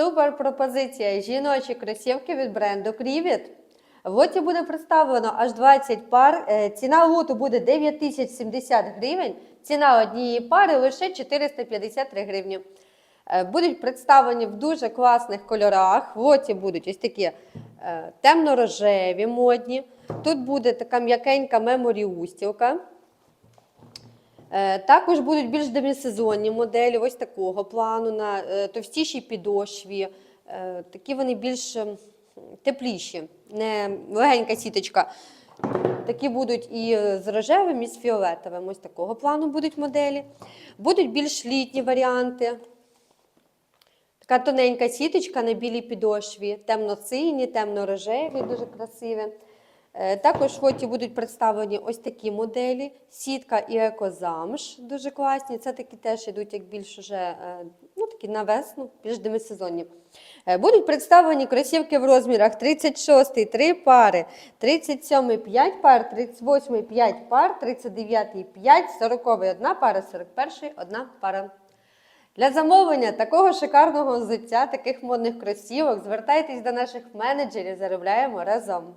Супер пропозиція. Жіночі кросівки від бренду Крівіт. В лоті буде представлено аж 20 пар. Е, Ціна лоту буде 9070 гривень. Ціна однієї пари лише 453 гривні. Е, Будуть представлені в дуже класних кольорах. В лоті будуть ось такі е, темно-рожеві модні. Тут буде така м'якенька меморі устілка. Е, Також будуть більш демісезонні моделі, ось такого плану на е, товстішій підошві. Е, Такі вони більш ем, тепліші, не легенька сіточка. Такі будуть і з рожевим, і з фіолетовим. Ось такого плану будуть моделі. Будуть більш літні варіанти. Така тоненька сіточка на білій підошві, темно-сині, темно-рожеві, дуже красиві. Е, Також в фоті будуть представлені ось такі моделі: сітка і екозамш, дуже класні. Це такі теж йдуть як більш уже, е, ну, такі на весну, більш демисезонні. Е, Будуть представлені кросівки в розмірах 36 3 пари, 37 5 пар, 38 5 пар, 39 5, 40 1 пара, 41 1 пара. Для замовлення такого шикарного взуття, таких модних кросівок, звертайтесь до наших менеджерів, заробляємо разом.